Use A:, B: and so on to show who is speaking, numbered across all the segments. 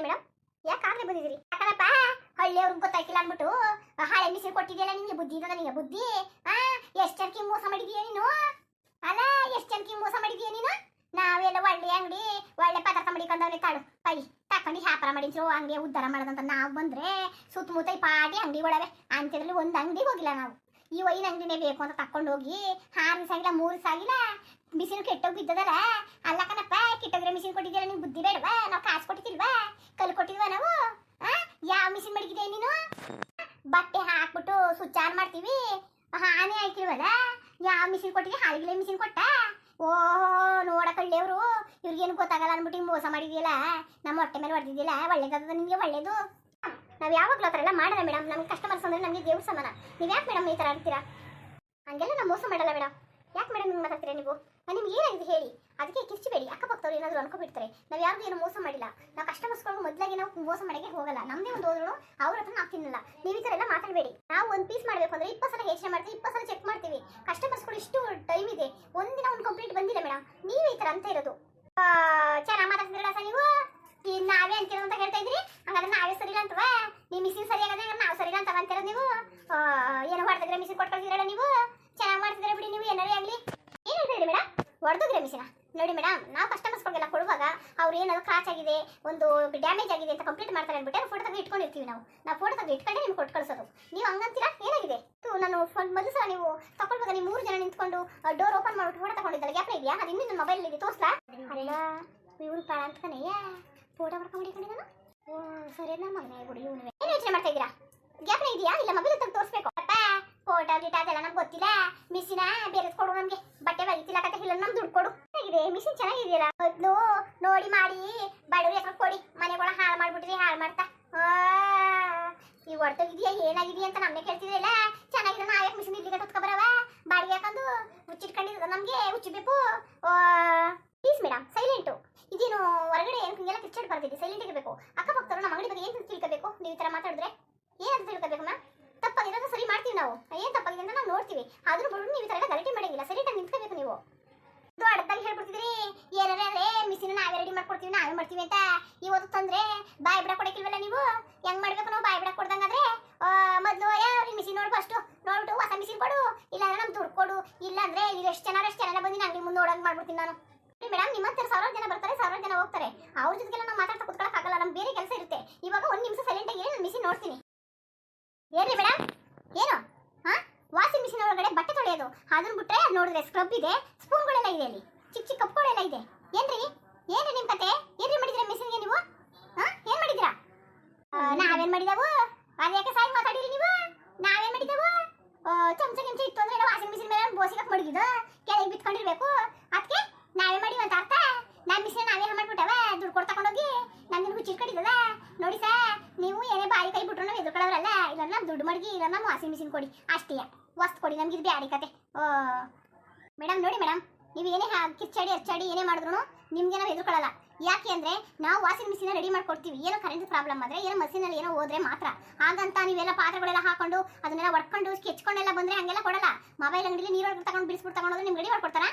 A: ಬಂದಿದ್ದೀರಾ ಮೇಡಮ್ ಯಾಕೆ ಆಗ್ಲೇ ಬಂದಿದ್ದೀರಿ? ಯಾಕಂದ್ರಪ್ಪ ಹಳ್ಳಿಯವ್ರಿಗೆ ಗೊತ್ತಾಯ್ತಿಲ್ಲ ಅಂದ್ಬಿಟ್ಟು ಹಳೆ ಮಿಷಿನ್ ಕೊಟ್ಟಿದ್ಯಲ್ಲ ನಿಮಗೆ ಬುದ್ಧಿ ಇದ್ದದ ನಿಮಗೆ ಬುದ್ಧಿ? ಎಷ್ಟು ಜನಕ್ಕೆ ಮೋಸ ಮಾಡಿದೀಯ ನೀನು? ಅಲ್ಲ, ಎಷ್ಟು ಜನಕ್ಕೆ ಮೋಸ ಮಾಡಿದೀಯ ನೀನು? ನಾವೆಲ್ಲ ಒಳ್ಳೆ ಅಂಗಡಿ, ಒಳ್ಳೆ ಪದಾರ್ಥ ಮಾಡಿಕೊಂಡವ್ರೆ ತಾಳು. ಪೈ, ತಕೊಂಡು ವ್ಯಾಪಾರ ಮಾಡಿದ್ರು ಅಂಗಡಿ ಉದ್ದಾರ ಮಾಡೋದಂತ ನಾವು ಬಂದ್ರೆ ಸುತ್ತಮುತ್ತ ಈ ಪಾಟಿ ಅಂಗಡಿ ಒಳವೆ. ಅಂಥದ್ರಲ್ಲಿ ಒಂದು ಅಂಗಡಿಗೆ ಹೋಗಿಲ್ಲ ನಾವು. ಈ ವೈನ್ ಅಂಗಡಿನೇ ಬೇಕು ಅಂತ ತಕೊಂಡು ಹೋಗಿ ಆರು ಆಗಿಲ್ಲ ಮೂರು ಸಾಗಿಲ್ಲ, ಬಿಸಿಲು ಕೆಟ್ಟೋಗಿ ಬಿದ್ದದಲ್ಲ? ಅಲ್ಲ ಕಣಪ್ಪ, ಕೆಟ್ಟೋಗಿರೋ ಮಿಷಿನ್ ಕೊಟ್ಟಿದ್ದೀರ ನಿಮ್ಗೆ ಬುದ್ಧಿ ಬೇಡವಾ? ನಾವು ಮಿಷಿನ್ ಕೊಟ್ಟಿಗೆ ಹಾಲಿಗೆ ಮಿಷಿನ್ ಕೊಟ್ಟ. ಓಹೋ ನೋಡಕಳ್ಳೇವ್ರು ಇವ್ರಿಗೇನು ಗೊತ್ತಾಗಲ್ಲ ಅಂದ್ಬಿಟ್ಟು ಮೋಸ ಮಾಡಿದಿಲ್ಲ ನಮ್ಮ ಹೊಟ್ಟೆ ಮೇಲೆ ಹೊಡೆದಿದ್ದಿಲ್ಲ ಒಳ್ಳೇದಾದ ನಿಮಗೆ ಒಳ್ಳೇದು. ನಾವು ಯಾವಾಗಲೂ ಆ ಥರ ಎಲ್ಲ ಮಾಡಲ್ಲ ಮೇಡಮ್, ನಮ್ಗೆ ಕಸ್ಟಮರ್ಸ್ ಅಂದರೆ ನಮಗೆ ದೇವ್ರ ಸಮಾನ. ನೀವು ಯಾಕೆ ಮೇಡಮ್ ಈ ಥರ ಆಡ್ತೀರಾ ಹಂಗೆಲ್ಲ ನಾವು ಮೋಸ ಮಾಡಲ್ಲ ಮೇಡಮ್. ಯಾಕೆ ಮೇಡಮ್ ಹಿಂಗೆ ಮಾತಾಡ್ತೀರಾ ನೀವು ನಿಮ್ಗೆ ಏನಾಗಿದೆ ಹೇಳಿ? ಅದಕ್ಕೆ ಕಿರ್ಚಿಬೇಡಿ ಅಕ್ಕಪಕ್ಕದವ್ರು ಏನಾದರೂ ಅನ್ಕೊಬಿಡ್ತಾರೆ. ನಾವು ಯಾರಿಗೂ ಏನು ಮೋಸ ಮಾಡಿಲ್ಲ. ನಾವು ಕಸ್ಟಮರ್ಸ್ಗಳಿಗೆ ಮೊದಲಾಗಿ ನಾವು ಮೋಸ ಮಾಡಕ್ಕೆ ಹೋಗಲ್ಲ. ನಮ್ಮದೇ ಒಂದು ಹೋದ್ರು ಅವ್ರ ಹತ್ರ ನಾವು ತಿನ್ನಲ್ಲ. ನೀವು ಈ ಥರ ಎಲ್ಲ ಮಾತಾಡಬೇಡಿ. ನಾವು ಒಂದು ಪೀಸ್ ಮಾಡಬೇಕು ಅಂದ್ರೆ ಇಪ್ಪತ್ತು ಸಲ ಯೋಚನೆ ಮಾಡ್ತೀವಿ, ಇಪ್ಪತ್ತು ಸಲ ಚೆಕ್ ಮಾಡ್ತೀವಿ. ಕಸ್ಟಮರ್ಸ್ಗಳು ಇಷ್ಟು ಟೈಮ್ ಇದೆ. ಒಂದಿನ ಒಂದು ಕಂಪ್ಲೀಟ್ ಬಂದಿಲ್ಲ ಮೇಡಮ್ ನೀವು ಈ ಥರ ಅಂತ ಇರೋದು. ಚೆನ್ನಾಗಿ ಮಾತಾಡ್ತಿದ್ದೀರಾ ಸರ್ ನಾವೇ ಅಂತೀರೋ ಅಂತ ಹೇಳ್ತಾ ಇದ್ರಿ ಹಂಗಾದ್ರೆ ನಾವೇ ಸರಿ ಇಲ್ಲ ಅಂತವ ನೀವು ಮಿಷಿನ್ ಸರಿ ಆಗದೆ ನಾವು ಸರಿ ಇಲ್ಲ ಅಂತ ಅಂತೀರ ನೀವು ಆ, ಏನೋ ಹೊಡೆದ್ರೆ ಮಿಷಿನ್ ಕೊಟ್ಕೊಳ್ತೀರಲ್ಲ ನೀವು ಚೆನ್ನಾಗಿ ಮಾಡ್ತಿದ್ರೆ ಬಿಡಿ ನೀವು ಏನಾರೇ ಆಗಲಿ ಏನು ಹೇಳ್ತಾ ಇದ್ರಿ ಮೇಡಮ್ ಹೊಡೆದ್ರೆ ಮಿಷಿನ ನೋಡಿ ಮೇಡಮ್ ನಾವು ಕಸ್ಟಮರ್ಸ್ಗಳಿಗೆಲ್ಲ ಕೊಡುವಾಗ ಅವ್ರು ಏನಾದ್ರು ಕ್ರಾಚ್ ಆಗಿದೆ, ಒಂದು ಡ್ಯಾಮೇಜ್ ಆಗಿದೆ ಅಂತ ಕಂಪ್ಲೀಟ್ ಮಾಡ್ತಾರೆ ಅಂದ್ಬಿಟ್ಟು ಫೋಟೋ ತೆಗೆದು ಇಟ್ಕೊಂಡಿರ್ತೀವಿ ನಾವು. ನಾವು ಫೋಟೋ ತೆಗೆದು ಇಟ್ಕೊಂಡೆ ನಿಮ್ಗೆ ಕೊಟ್ಟು ಕಳಿಸೋದು. ನೀವು ಹಂಗಂತೀರಾ? ಏನಾಗಿದೆ? ನಾನು ಮೊದಲು ಸಲ ನೀವು ತಗೊಳ್ವಾಗ ನೀವು ಮೂರು ಜನ ನಿಂತ್ಕೊಂಡು ಡೋರ್ ಓಪನ್ ಮಾಡಿಬಿಟ್ಟು ಫೋಟೋ ತಗೊಂಡಿದ್ದಲ್ಲ ಗ್ಯಾಪ್ ಇದೆಯಾ? ಅದು ಇನ್ನೂ ನನ್ನ ಮೊಬೈಲ್ ಇದೆ ತೋರಿಸ್ಲಾ? ಅಲ್ಲ ಇವ್ರು ಪಾಳ ಅಂತಕನೆಯ ಫೋಟೋ ಮಾಡ್ಕೊಂಡಿದ್ದೀನಿ ನಾನು ಸರಿ, ನಮ್ಮ ಮಗನೇ ಬಿಡಿ ಇವನು. ಏನು ಯೋಚನೆ ಮಾಡ್ತಾ ಇದ್ದೀರಾ? ಗ್ಯಾಪ್ನ ಇದೆಯಾ? ಇಲ್ಲ ಮೊಬೈಲ್ ತೆಗೆದು ತೋರಿಸ್ಬೇಕು. ಫೋಟೋ ಗಿಟ ಅದೆಲ್ಲ ನಮ್ಗೆ ಗೊತ್ತಿಲ್ಲ. ಮಿಷಿನ ಬೇರೆ ಕೊಡು ನಮಗೆ. ಬಟ್ಟೆ ಬಗಿತಿಲ್ಲ ಕತೆ ಇಲ್ಲ ನಮ್ಗೆ ದುಡ್ಡು ಕೊಡು. ಹೇಗಿದೆ? ಮಿಷಿನ್ ಚೆನ್ನಾಗಿದೆಯಲ್ಲ? ಮೊದಲು ನೋಡಿ ಮಾಡಿ, ಬಡವ್ರ ಹೆಸರು ಕೊಡಿ. ಮನೆಗಳ ಹಾಳು ಮಾಡ್ಬಿಟ್ರಿ, ಹಾಳು ಮಾಡ್ತಾ. ಈ ಹೊಡ್ತೋಗಿದ್ಯಾ ಏನಾಗಿದೆಯಾ ಅಂತ ನಮ್ಮನೆ ಕೇಳ್ತಿದ್ರಲ್ಲ. ಚೆನ್ನಾಗಿದೆ ನಾ ಯಾಕೆ ಮಿಷಿನ್ ಇಲ್ಲಿಗೆ ಹೊತ್ಕೊ ಬರವ? ಬಾಡಿಗೆ ಹಾಕೊಂಡು ಹುಚ್ಚಿಟ್ಕೊಂಡಿದ್ದು ನಮಗೆ? ಹುಚ್ಚಿಬೇಕು ಪ್ಲೀಸ್ ಮೇಡಮ್ ಸೈಲೆಂಟು ಇದೇನು ಹೊರಗಡೆ ಏನು, ಹಿಂಗೆಲ್ಲ ಕಿಚ್ಚಾಡ್ ಬರ್ತಿದೆ ಸೈಲೆಂಟ್ ಇರಬೇಕು ಅಕ್ಕಪಕ್ಕದವರು ನಮ್ಮ ಅಂಗಡಿ ಬಗ್ಗೆ ಏನು ತಿಳ್ಕೋಬೇಕು? ನೀವು ಈ ಥರ ಮಾತಾಡಿದ್ರೆ ಏನಂತ ತಿಳ್ಕೋಬೇಕು ಮ್ಯಾಮ್ ತಪ್ಪಾಗಿರೋದು ಸರಿ ಮಾಡ್ತೀವಿ ನಾವು ಏನು ತಪ್ಪಾಗಿದೆ ಅಂತ ನಾವು ನೋಡ್ತೀವಿ ಆದ್ರೂ ಬರ್ಬಿಟ್ಟು ನೀವು ಎಲ್ಲ ಗಲಾಟೆ ಮಾಡಂಗಿಲ್ಲ ಸರಿಯಾಗಿ ನಿಂತ್ಕೋಬೇಕು ನೀವು. ಇದು ಹೇಳ್ಬಿಡ್ತಿದ್ರಿ. ಏನಾರೇ ಮಿಷಿನ್ ನಾವೇ ರೆಡಿ ಮಾಡ್ಕೊಡ್ತೀವಿ, ನಾವೇ ಮಾಡ್ತೀವಿ ಅಂತ ಇವತ್ತು ತಂದ್ರೆ ಬಾಯಿ ಬಿಡ ಕೊಡಕ್ಕಿಲ್ವಲ್ಲ ನೀವು? ಹೆಂಗ್ ಮಾಡ್ಬೇಕು ನಾವು? ಬಾಯಿ ಬಿಡ ಕೊಡ್ದಂಗಾದ್ರೆ ಮೊದಲು ಮಿಷಿನ್ ನೋಡು ಅಷ್ಟು. ನೋಡ್ಬಿಟ್ಟು ಹೊಸ ಮಿಷಿನ್ ಕೊಡು. ಇಲ್ಲ ಅಂದ್ರೆ ನಮ್ಗೆ ದುಡ್ಡು ಕೊಡು. ಇಲ್ಲ ಅಂದ್ರೆ ಇಲ್ಲಿ ಎಷ್ಟು ಜನ ಎಷ್ಟು ಜನ ಬಂದು ಅಂಗಡಿ ಮುಂದೆ ನೋಡಂಗ್ ಮಾಡ್ಬಿಡ್ತೀನಿ ನಾನು. ಮೇಡಮ್ ನಿಮ್ಮ ಹತ್ರ ಸಾವಿರಾರು ಜನ ಬರ್ತಾರೆ, ಸಾವಿರಾರು ಜನ ಹೋಗ್ತಾರೆ. ಅವ್ರ ಜೊತೆಗೆಲ್ಲ ನಾವು ಮಾತಾಡ್ತಾ ಕುತ್ಕೊಳಕ್ಕಾಗಲ್ಲ ಆಗಲ್ಲ ನಮ್ ಬೇರೆ ಕೆಲಸ ಇರುತ್ತೆ. ಇವಾಗ ಒಂದು ನಿಮಿಷ ಸೈಲೆಂಟ್ ಆಗಿ ನಾನು ಮಿಷಿನ್ ನೋಡ್ತೀನಿ ಏನ್ರಿ ಮೇಡಮ್ ಏನು ಹಾ ವಾಷಿಂಗ್ ಮಿಷಿನ್ ಒಳಗಡೆ ಬಟ್ಟೆ ತೊಳೆಯೋದು ಅದನ್ನ ನೋಡಿದ್ರೆ ಸ್ಕ್ರಬ್ ಇದೆ ಸ್ಪೂನ್ಗಳೆಲ್ಲ ಇದೆ ಅಲ್ಲಿ. ಚಿಕ್ಕ ಚಿಕ್ಕ ಕಪ್ಗಳೆಲ್ಲ ಇದೆ. ಏನ್ರಿ? ಏನ್ರಿ ನಿಮ್ಮ ಕತೆ? ಏನ್ರಿ ಮಾಡಿದಿರ ಮಿಷಿನ್ಗೆ ನೀವು? ಏನ್ ಮಾಡಿದಿರಾ ನಾವೇನ್ ಮಾಡಿದವು? ಅದ್ಯಾಕೆ ಸಾಯಿ ಮಾತಾಡಿರಿ ನೀವು? ನಾವೇನ್ ಮಾಡಿದವು? ಚಮಚ ಗಿಂಚ ಇತ್ತು ಅಂದ್ರೆ ವಾಷಿಂಗ್ ಮಿಷಿನ್ ಮೇಲೆ ಬೋಸಿಗೆ ಮಡಗಿದ್ದು ಕೆಳಗೆ ಬಿತ್ಕೊಂಡಿರ್ಬೇಕು. ಅದಕ್ಕೆ ನಾವೇ ಮಾಡಿ ಅಂತ ಅರ್ಥ. ನಾನ್ ಮಿಷಿನ್ ನಾವೇ ಮಾಡ್ಬಿಟ್ಟವ, ದುಡ್ಡು ಕೊಡ್ ತಗೊಂಡೋಗಿ ನಾನು ಹುಚ್ಚಿ ಚಿಟ್ಕಡಿದದ ನೋಡಿ ಸಾ ನೀವು ಏನೇ ಬಾಯಿ ಕೈ ಬಿಟ್ರು ನಾವು ಎದುರ್ಕೊಳ್ಳೋರಲ್ಲ ಇಲ್ಲ ನಮ್ಮ ದುಡ್ಡು ಮಡಗಿ ಇಲ್ಲ ನಮ್ಮ ವಾಷಿಂಗ್ ಮಿಷಿನ್ ಕೊಡಿ. ಅಷ್ಟೇ. ವಸ್ತು ಕೊಡಿ ನಮ್ಗೆ ಇದು ಬ್ಯಾಡಿ ಕತೆ ಮೇಡಮ್, ನೋಡಿ ಮೇಡಮ್, ನೀವು ಏನೇ ಕಿರ್ಚಾಡಿ ಅರ್ಚಾಡಿ ಏನೇ ಮಾಡಿದ್ರು ನಿಮ್ಗೆ ನಾವು ಎದುರುಕೊಳ್ಳಲ್ಲ. ಯಾಕೆ ಅಂದ್ರೆ ನಾವು ವಾಷಿಂಗ್ ಮಿಷಿನ್ ರೆಡಿ ಮಾಡ್ಕೊಡ್ತೀವಿ. ಏನೋ ಕರೆಂಟ್ ಪ್ರಾಬ್ಲಮ್ ಆದ್ರೆ, ಏನೋ ಮಷೀನಲ್ಲಿ ಏನೋ ಹೋದ್ರೆ ಮಾತ್ರ. ಹಾಗಂತ ನೀವೆಲ್ಲ ಪಾತ್ರೆಗಳೆಲ್ಲ ಹಾಕೊಂಡು, ಅದನ್ನೆಲ್ಲ ಒಡ್ಕೊಂಡು ಕೆಚ್ಕೊಂಡೆಲ್ಲ ಬಂದ್ರೆ ಹಂಗೆಲ್ಲ ಕೊಡಲ್ಲ. ಮೊಬೈಲ್ ಅಂಗಡಿಲಿ ನೀರು ತಗೊಂಡು ಬಿಡಿಸ್ಬಿಟ್ಟು ತಗೊಂಡೋದ್ರೆ ನಿಮ್ಗೆ ರೆಡಿ ಮಾಡ್ಕೊಡ್ತಾರ?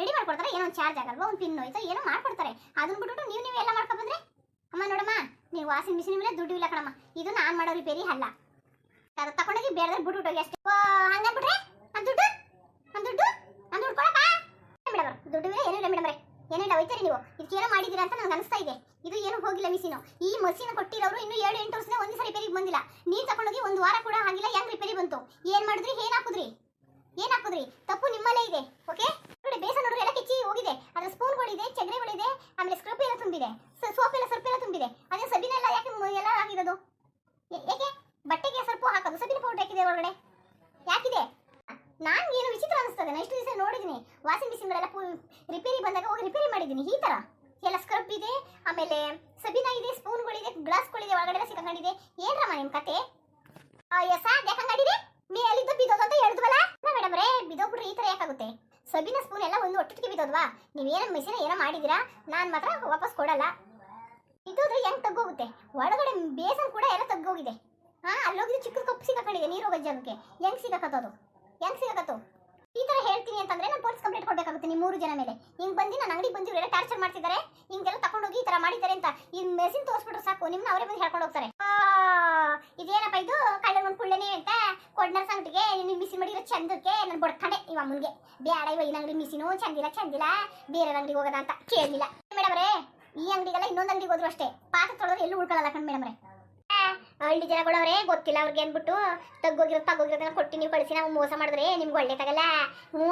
A: ರೆಡಿ ಮಾಡ್ಕೊಡ್ತಾರೆ? ಏನೋ ಒಂದು ಚಾರ್ಜ್ ಆಗಲ್ವಾ? ಒಂದು ಪಿನ್ ಹೋಯ್ತು? ಏನೋ ಮಾಡ್ಕೊಡ್ತಾರೆ. ಅದನ್ನ ಬಿಟ್ಬಿಟ್ಟು ನೀವು ನೀವು ಎಲ್ಲ ಮಾಡ್ಕೊ ಬಂದ್ರೆ? ಅಮ್ಮ, ನೋಡಮ್ಮ, ನೀವು ವಾಷಿಂಗ್ ಮಿಷಿನ್ ಮೇಲೆ ದುಡ್ಡು ಇಲ್ಲ ಕಣಮ್ಮ. ಇದು ನಾನು ಮಾಡೋ ರಿಪೇರಿ ಅಲ್ಲ ತಗೊಂಡೋಗಿ ಬೇರೆ ಬಿಟ್ಬಿಟ್ಟು ಹೋಗಿ ಅಷ್ಟೇ. ಹಂಗಂದ್ಬಿಟ್ರೆ ನನ್ನ ದುಡ್ಡು ನನ್ನ ದುಡ್ಡು ನನ್ನ ದುಡ್ಡು ಕೊಡಪ್ಪ ಮೇಡಮ್ ದುಡ್ಡು ಇಲ್ಲ ಏನಿಲ್ಲ ಮೇಡಮ್ರೆ ಏನಿಲ್ಲ ಹೋಯ್ತೀರಿ ನೀವು. ಇದು ಏನೋ ಮಾಡಿದ್ದೀರಾ ಅಂತ ನನಗೆ ಅನಿಸ್ತಾ ಇದೆ. ಇದು ಏನು ಹೋಗಿಲ್ಲ ಮಿಷಿನು ಈ ಮಷೀನ್ ಕೊಟ್ಟಿರೋರು ಇನ್ನು ಏಳು ಎಂಟು ವರ್ಷನೇ ಒಂದೇ ಸಲ ರಿಪೇರಿಗೆ ಬಂದಿಲ್ಲ. ನೀರು ತಗೊಂಡೋಗಿ ಒಂದು ವಾರ ಕೂಡ ಆಗಿಲ್ಲ, ಹೆಂಗ್ ರಿಪೇರಿ ಬಂತು? ಏನು ಮಾಡಿದ್ರಿ, ಏನು ಹಾಕುದ್ರಿ? ಏನು ಹಾಕುದ್ರಿ? ತಪ್ಪು ನಿಮ್ಮಲ್ಲೇ ಇದೆ, ಓಕೆ? ನೋಡಿ ಬೇಸನ್ ನೋಡ್ರಿ ಎಲ್ಲ ಕಿಚ್ಚಿ ಹೋಗಿದೆ. ಅದರ ಸ್ಪೂನ್ಗಳಿದೆ ಚಗರೆಗಳಿದೆ, ಆಮೇಲೆ ಸ್ಕ್ರಬ್ ಎಲ್ಲ ತುಂಬಿದೆ. ಸೋಪ್ ಎಲ್ಲ, ಸರ್ಪ್ ಎಲ್ಲ ತುಂಬಿದೆ ಅದೇ ಸಬಿನೆಲ್ಲ ಯಾಕೆ ಮ- ಎಲ್ಲ ಹಾಕಿರೋದು ಏ- ಏಕೆ ಬಟ್ಟೆಗೆ ಸರ್ಪು ಹಾಕೋದು ಸಬಿನ ಪೌಡರ್ ಹಾಕಿದೆ ಒಳಗಡೆ ಯಾಕಿದೆ ನಾನು ಏನು ವಿಚಿತ್ರ ಅನಿಸ್ತದೆ ನಾನು ಇಷ್ಟು ದಿವಸ ನೋಡಿದ್ದೀನಿ ವಾಷಿಂಗ್ ಮಿಷಿನ್ಗಳೆಲ್ಲ ರಿಪೇರಿ ಬಂದಾಗ ಹೋಗಿ ರಿಪೇರಿ ಮಾಡಿದ್ದೀನಿ. ಈ ಥರ ಎಲ್ಲ ಸ್ಕ್ರಬ್ ಇದೆ ಆಮೇಲೆ ಸಬಿನ ಇದೆ, ಸ್ಪೂನ್ಗಳಿದೆ, ಗ್ಲಾಸ್ಗಳಿದೆ ಒಳಗಡೆ ಎಲ್ಲ ಸಿಕ್ಕಂಡಿದೆ ಏನ್ರಮ್ಮ ನಿಮ್ಮ ಕತೆ? ಎಸ ಯಾಕಂಗಡಿದೆ ಮೇಲಿದ್ದು ಬಿದ್ದೋದು ಅಂತ ಹೇಳಿದ್ವಲ್ಲ? ಮೇಡಮ್ ರೇ, ಬಿದ್ದೋಗ್ಬಿಟ್ರೆ ಈ ಥರ ಯಾಕಾಗುತ್ತೆ ಸಬಿನ ಸ್ಪೂನ್ ಎಲ್ಲ ಒಂದು ಒಟ್ಟಿಗೆ ಬಿದ್ದೋದ್ವಾ? ನೀವೇನೋ ಮಿಷಿನ ಏನೋ ಮಾಡಿದ್ದೀರಾ? ನಾನು ಮಾತ್ರ ವಾಪಸ್ ಕೊಡಲ್ಲ. ಇದ್ದೋದ್ರೆ ಹೆಂಗ್ ತಗ್ಗೋಗುತ್ತೆ? ಒಳಗಡೆ ಬೇಸನ್ ಕೂಡ ಎಲ್ಲ ತಗ್ಗೋಗಿದೆ. ಹಾ ಅಲ್ಲೋಗಿದ್ದು ಚಿಕ್ಕ ಕಪ್ಪು ಸಿಗಾಕೊಂಡಿದೆ ನೀರು ಜಾಗಕ್ಕೆ. ಹೆಂಗ್ ಸಿಗಕತ್ತೋದು ಹೆಂಗ್ ಸಿಗಾಕತ್ತು? ಈ ತರ ಹೇಳ್ತೀನಿ ಅಂತಂದ್ರೆ ನಾನು ಪೊಲೀಸ್ ಕಂಪ್ಲೇಂಟ್ ಕೊಡ್ಬೇಕಾಗುತ್ತೆ ನಿಮ್ಮ ಮೂರು ಜನ ಮೇಲೆ. ಹಿಂಗ್ ಬಂದು ನಾನು ಅಂಗಡಿ ಬಂದು ಇವರೆಲ್ಲ ಟಾರ್ಚರ್ ಮಾಡ್ತಿದ್ದಾರೆ ಹಿಂಗೆಲ್ಲ ತಗೊಂಡೋಗಿ ಈ ತರ ಮಾಡಿದ್ದಾರೆ ಅಂತ. ಈ ಮೆಸಿನ್ ತೋರಿಸ್ಬಿಟ್ರೆ ಸಾಕು, ನಿಮ್ನ ಅವರೇ ಬಂದು ಹೇಳ್ಕೊಂಡು ಹೋಗ್ತಾರೆ. ಇದೇನಪ್ಪ ಇದು? ಕಳ್ಳ ಒಂದು ಕುಳ್ಳನೆ ಅಂತ. ಕೊಡ್ನರ್ ಸಂಗಟಿಗೆ ನಿಮ್ ಮಿಸಿ ಮಾಡಿರೋ ಚಂದಕ್ಕೆ ನಾನು ಬಡ್ಕಂಡೆ ಇವ ಮುಂದೆ ಬೇಡ ಇವ, ಈ ಅಂಗಡಿ ಮಿಸಿನು ಚಂದಿಲ್ಲ ಚಂದಿಲ್ಲ. ಬೇರೆ ಅಂಗಡಿಗೆ ಹೋಗೋದ ಅಂತ ಕೇಳಿಲ್ಲ. ಮೇಡಮ್ರೇ, ಈ ಅಂಗಡಿಗೆಲ್ಲ ಇನ್ನೊಂದು ಅಂಗಡಿಗೆ ಹೋದ್ರು ಅಷ್ಟೇ. ಪಾತ್ರ ತೊಳೆದ್ರೆ ಎಲ್ಲೂ ಉಳ್ಕೊಳ್ಳಲ್ಲ ಕಣ್ ಮೇಡಮ್ರೆ. ಹಳ್ಳಿ ಜನಗಳು ಅವರೇ ಗೊತ್ತಿಲ್ಲ ಅವ್ರಿಗೆ ಅಂದ್ಬಿಟ್ಟು ತಗ್ಗೋಗಿರೋ ತಗ್ಗೋಗಿರೋದನ್ನ ಕೊಟ್ಟು ನೀವು ಕಳಿಸಿ, ನಾವು ಮೋಸ ಮಾಡಿದ್ರೆ ನಿಮ್ಗೆ ಒಳ್ಳೇದಾಗಲ್ಲ ಹ್ಞೂ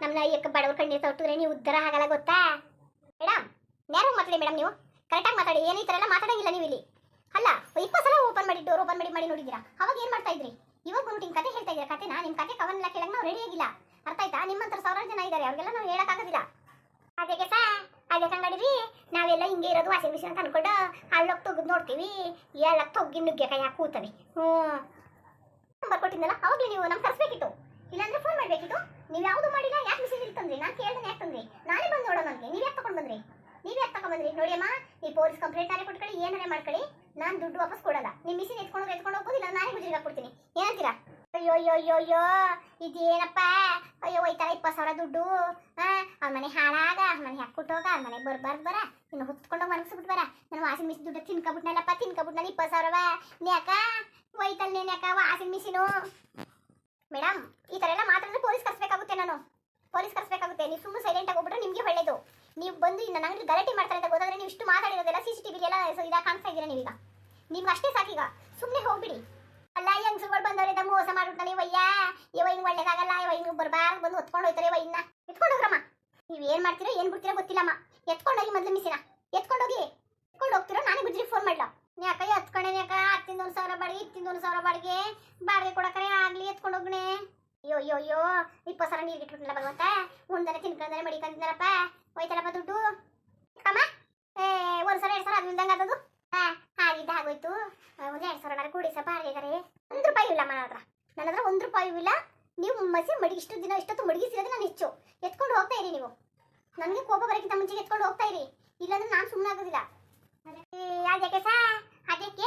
A: ನಮ್ಮನ್ನ ಎಕ್ಕ ಬಡವ್ರ ಕಣ್ಣೀರು ತೊಟ್ಟಿದ್ರೆ ನೀವು ಉದ್ಧಾರ ಆಗಲ್ಲ ಗೊತ್ತಾ? ಮೇಡಮ್ ನೇರ ಮಾತಾಡಿ ಮೇಡಮ್ ನೀವು? ಕರೆಕ್ಟಾಗಿ ಮಾತಾಡಿ, ಏನು ಈ ಥರ ಎಲ್ಲ ಮಾತಾಡೋಂಗಿಲ್ಲ ನೀವು ಇಲ್ಲಿ. ಅಲ್ಲ, ಇಪ್ಪತ್ತು ಸಲ ಓಪನ್ ಮಾಡಿ ಡೋರ್ ಓಪನ್ ಮಾಡಿ ಮಾಡಿ ನೋಡಿದ್ದೀರಾ? ಅವಾಗ ಏನು ಮಾಡ್ತಾ ಇದ್ರಿ? ಇವಾಗ ಬಂದ್ಬಿಟ್ಟು ಹಿಂಗೆ ಕತೆ ಹೇಳ್ತಾ ಇದ್ದೀರಾ? ಕತೆನಾ? ನಿಮ್ಮ ಕತೆ ಕವನ್ನೆಲ್ಲ ಕೇಳಕ್ಕೆ ನಾವು ರೆಡಿ ಆಗಿಲ್ಲ. ಅರ್ಥ ಆಯ್ತಾ? ನಿಮ್ಮಂತರ ಸಾವಿರಾರು ಜನ ಇದ್ದಾರೆ ಅವ್ರಿಗೆಲ್ಲ ನಾವು ಹೇಳೋಕ್ಕಾಗೋದಿಲ್ಲ ಅದಕ್ಕೆ ಸಾ ಅದಕ್ಕೆ ಹಂಗಾಡಿರಿ ನಾವೆಲ್ಲ ಹಿಂಗೆ ಇರೋದು ವಾಷಿಂಗ್ ಮಿಷಿನ್ ಅಂತ ಅನ್ಕೊಂಡು ಅಲ್ಲೋಗಿ ತೆಗೆದು ನೋಡ್ತೀವಿ. ಎಲ್ಲ ತೊಗ್ಗಿ ನುಗ್ಗೆಕಾಯಿ ಹಾಕಿ ಕೂತವೆ ಹ್ಞೂ. ನಂಬರ್ ಕೊಟ್ಟಿದ್ದಲ್ಲ ಅವಾಗಲೇ ನೀವು ನಮ್ಗೆ ತರಿಸ್ಬೇಕಿತ್ತು. ಇಲ್ಲಾಂದ್ರೆ ಫೋನ್ ಮಾಡಬೇಕಿತ್ತು. ನೀವು ಯಾವುದು ಮಾಡಿಲ್ಲ, ಯಾಕೆ ಮಿಷಿನ್ ಇಲ್ಲಿ ತಂದ್ರಿ ನಾನು ಕೇಳ್ದೆ ಯಾಕೆ ತಂದ್ರಿ? ನಾನೇ ಬಂದು ನೋಡೋಣ ನನಗೆ ನೀವು ಯಾಕೆ ತಗೊಂಡು ಬಂದ್ರಿ? ನೀವು ಯಾಕೆ ತಗೊಂಡ್ ಬಂದ್ರಿ? ನೋಡಿ ಅಮ್ಮ, ನೀವು ಪೊಲೀಸ್ ಕಂಪ್ಲೇಂಟ್ ನಾನೇ ಕೊಟ್ಕೊಳ್ಳಿ, ಏನಾರೇ ಮಾಡ್ಕೊಳ್ಳಿ. ನಾನು ದುಡ್ಡು ವಾಪಸ್ ಕೊಡಲ್ಲ. ನಿಮ್ಮ ಮಿಷಿನ್ ಎತ್ಕೊಂಡು ಎತ್ಕೊಂಡು ಹೋಗ್ಬೋದು ಇಲ್ಲ, ನಾನೇ ಗುಜರಿಗೆ ಹಾಕ್ಬಿಡ್ತೀನಿ. ಏನಂತೀರಾ ಅಯ್ಯೋ ಅಯ್ಯೋ ಅಯ್ಯೋ ಅಯ್ಯೋ, ಇದೇನಪ್ಪ? ಅಯ್ಯೋ ಒಯ್ತಾರ ಇಪ್ಪತ್ತು ಸಾವಿರ ದುಡ್ಡು. ಹಾ, ಅವ್ನ ಮನೆ ಹಾಳಾಗ, ಅವ್ನ ಮನೆ ಹಾಕ್ಬಿಟ್ಟೋಗ ಅವ್ನ ಮನೆ ಬರ್ಬಾರ್ದು ಬರ. ಇನ್ನು ಹೊತ್ಕೊಂಡು ಮನಸ್ಬಿಟ್ಟು ಬರ. ನಾನು ವಾಷಿಂಗ್ ಮಿಷಿನ್ ದುಡ್ಡು ತಿನ್ಕೊಬಿಟ್ನಲ್ಲಪ್ಪ ತಿನ್ಕೊಬಿಟ್ನಲ್ಲಿ ಇಪ್ಪತ್ತು ಸಾವಿರವ. ನ್ಯಾಕ ಒಯ್ತಲ್ ಯಾಕ ವಾಷಿಂಗ್ ಮಿಷಿನು? ಮೇಡಮ್ ಈ ಥರ ಎಲ್ಲ ಮಾತಾಡಿದ್ರೆ ಪೊಲೀಸ್ ಕರ್ಸ್ಬೇಕಾಗುತ್ತೆ ನಾನು. ಪೊಲೀಸ್ ಕರ್ಸ್ಬೇಕಾಗುತ್ತೆ. ನೀವು ಸುಮ್ಮನೆ ಸೈಲೆಂಟ್ ಆಗೋಗ್ಬಿಟ್ರೆ ನಿಮಗೆ ಒಳ್ಳೇದು. ನೀವು ಬಂದು ಇನ್ನು ನನಗೆ ಗಲಾಟೆ ಮಾಡ್ತಾರೆ ಅಂತ ಗೊತ್ತಾದ್ರೆ ನೀವು ಇಷ್ಟು ಮಾತಾಡಿರೋದೆಲ್ಲ ಸಿ ಸಿ ಟಿ ಎಲ್ಲ ಇದಾಗ ಕಾಣಿಸ್ತಾ ಇದ್ದೀರಾ ನೀವೀಗ? ನಿಮ್ಗೆ ಅಷ್ಟೇ ಸಾಕೀಗ. ಸುಮ್ಮನೆ ಹೋಗ್ಬಿಡಿ. ಅಲ್ಲ ಹೆಂಗ್ಸುಗಳು ಬಂದವರಿಂದ ಮೋಸ ಮಾಡ್ಬಿಡ್ತಾನೆ ಇವಯ್ಯ ಇವ ಹಿಂಗ್ ಒಳ್ಳೇದಾಗಲ್ಲ, ಇವ ಹಿಂಗ್ ಬರ್ಬಾರ್ದು ಬಂದು ಹೊತ್ಕೊಂಡು ಹೋಯ್ತಾರೆ ಇವ ಇನ್ನ. ಎತ್ಕೊಂಡು ಹೋಗ್ರಮ್ಮ. ನೀವು ಏನ್ ಮಾಡ್ತೀರೋ, ಏನ್ ಬಿಡ್ತೀರೋ ಗೊತ್ತಿಲ್ಲಮ್ಮ. ಎತ್ಕೊಂಡೋಗಿ ಮೊದ್ಲು ಮಿಸಿನ ಎತ್ಕೊಂಡೋಗಿ ಎತ್ಕೊಂಡು ಹೋಗ್ತೀರೋ, ನಾನೇ ಗುಜ್ರಿ ಫೋನ್ ಮಾಡ್ಲಾ. ಯಾಕ ಎತ್ಕೊಂಡೆ ಯಾಕ ಹತ್ತಿಂದ ಒಂದು ಸಾವಿರ ಬಾಡಿಗೆ, ಇತ್ತಿಂದ ಸಾವಿರ ಬಾಡಿಗೆ. ಬಾಡಿಗೆ ಕೊಡಕರೆ ಆಗ್ಲಿ, ಎತ್ಕೊಂಡು ಹೋಗ್ನೆ. ಅಯ್ಯೋ ಅಯ್ಯೋ ಅಯ್ಯೋ, ಇಪ್ಪತ್ತು ಸಾವಿರ ನೀರು ಇಟ್ಬಿಟ್ಟಿಲ್ಲ ಭಗವಂತ. ಉಂಡನೆ ತಿನ್ಕೊಂಡನೆ ಮಡಿಕೊಂಡನಪ್ಪ ಹೋಯ್ತಲ್ಲಪ್ಪ ದುಡ್ಡು. ಕಮ್ಮ ಏ, ಒಂದ್ ಸಾವಿರ, ಎರಡು ಸಾವಿರ ಅದ್ಮಿಲ್ದಂಗ ಅದದು ಹಾ. ಆಗೋಯ್ತು ಒಂದು ಎರಡು ಸಾವಿರ ಕೂಡಿಸ ಬಾಡಿಗೆಗಾರೆ ಒಂದು ರೂಪಾಯಿ ಇಲ್ಲ ನನ್ನ ಹತ್ರ. ನನ್ನ ಹತ್ರ ಒಂದು ರೂಪಾಯಿ ಇಲ್ಲ. ನೀವು ಮಸಿ ಮಡಿ ಇಷ್ಟು ದಿನ ಇಷ್ಟೊತ್ತು ಮಡಗಿಸಿರೋದು ನಾನು ಹೆಚ್ಚು ಎತ್ಕೊಂಡು ಹೋಗ್ತಾ ಇರಿ ನೀವು. ನನಗೆ ಕೋಪ ಬರೋಕ್ಕಿಂತ ಮುಂಚೆಗೆ ಎತ್ಕೊಂಡು ಹೋಗ್ತಾ ಇರಿ. ಇಲ್ಲಾಂದ್ರೆ ನಾನು ಸುಮ್ಮನೆ ಆಗೋದಿಲ್ಲ. ಯಾಕೆ ಸಾ ಅದಕ್ಕೆ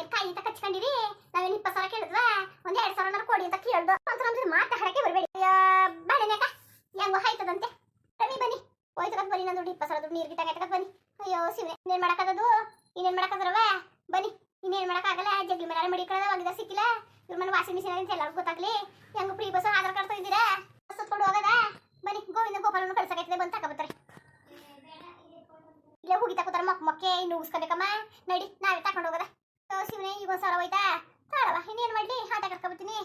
A: ಎರ್ ಕೈ ಅಂತ ಕಚ್ಕೊಂಡಿರಿ ನಾವೇನು ಇಪ್ಪತ್ತು ಸಾವಿರ ಕೇಳಿದ್ವಾ ಒಂದು ಎರಡು ಸಾವಿರ ಕೊಡಿ ಅಂತ ಕೇಳ್ದು ಅಂತ ನಮ್ಗೆ ಮಾತಾಡಕ್ಕೆ ಬರಬೇಡಿ ಬಾಳೆನೇಕ ಹೆಂಗೋ ಆಯ್ತದಂತೆ ಬನ್ನಿ ಬನ್ನಿ ಹೋಯ್ತಕ್ಕ ಬನ್ನಿ ನಾನು ದುಡ್ಡು ಇಪ್ಪತ್ತು ಸಾವಿರ ದುಡ್ಡು ನೀರು ಗಿಟ್ಟಾಗ ಎತ್ತಕ ಬನ್ನಿ ಅಯ್ಯೋ ಶಿವನೇ ಇನ್ನೇನು ಮಾಡೋಕ್ಕಾಗದು ಇನ್ನೇನು ಮಾಡೋಕ್ಕಾಗಲ್ವ ಬನ್ನಿ ಇನ್ನೇನು ಮಾಡೋಕ್ಕಾಗಲ್ಲ, ಜಗ್ಲಿ ಮೇಲೆ ಮಡಿ ಕಳೆದ ಒಂದಿದ ಸಿಕ್ಕಿಲ್ಲ. ಇವ್ರ ಮನೆ ವಾಷಿಂಗ್ ಮಿಷಿನ್ ಅಂತ ಎಲ್ಲರಿಗೂ ಗೊತ್ತಾಗ್ಲಿ. ಹೆಂಗ್ ಫ್ರೀ ಬಸ್ ಆಧಾರ್ ಕಾರ್ಡ್ ತಂದಿದ್ದೀರಾ ಬಸ್ ಹೋಗದ? ಬನ್ನಿ, ಗೋವಿಂದ ಗೋಪಾಲನ ಕಳ್ಸಕೈತೆ ಬಂದು ತಗೊಬತ್ತಾರೆ ಇಲ್ಲೇ ಹೋಗಿ ತಕೋತಾರ ಮಕ್ ಮಕ್ಕೆ ಇನ್ನು ಉಸ್ಕೋಬೇಕಮ್ಮ. ನಡಿ, ನಾವೇ ತಕೊಂಡು ಹೋಗದ. ಶಿವನ, ಈಗ ಒಂದು ಹೋಯ್ತಾ? ತಾಳವ ಇನ್ನೇನು ಮಾಡಲಿ? ಆಟ ಕರ್ಕೊಬತ್ತೀನಿ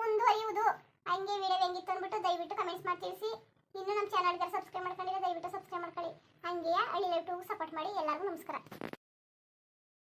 A: ಮುಂದುವರಿಯುವುದು. ಹಂಗೆ ವಿಡಿಯೋ ಹೆಂಗಿತ್ತು ಅಂದ್ಬಿಟ್ಟು ದಯವಿಟ್ಟು ಕಮೆಂಟ್ಸ್ ಮಾಡಿ ತಿಳಿಸಿ. ಇನ್ನು ನಮ್ಮ ಚಾನಲ್ಗೆ ಸಬ್ಸ್ಕ್ರೈಬ್ ಮಾಡ್ಕೊಂಡಿರೋ ದಯವಿಟ್ಟು ಸಬ್ಸ್ಕ್ರೈಬ್ ಮಾಡ್ಕೊಳ್ಳಿ. ಹಂಗೆಯೇ ಹಳ್ಳಿ ಲೈವ್ ಸಪೋರ್ಟ್ ಮಾಡಿ. ಎಲ್ಲರಿಗೂ ನಮಸ್ಕಾರ.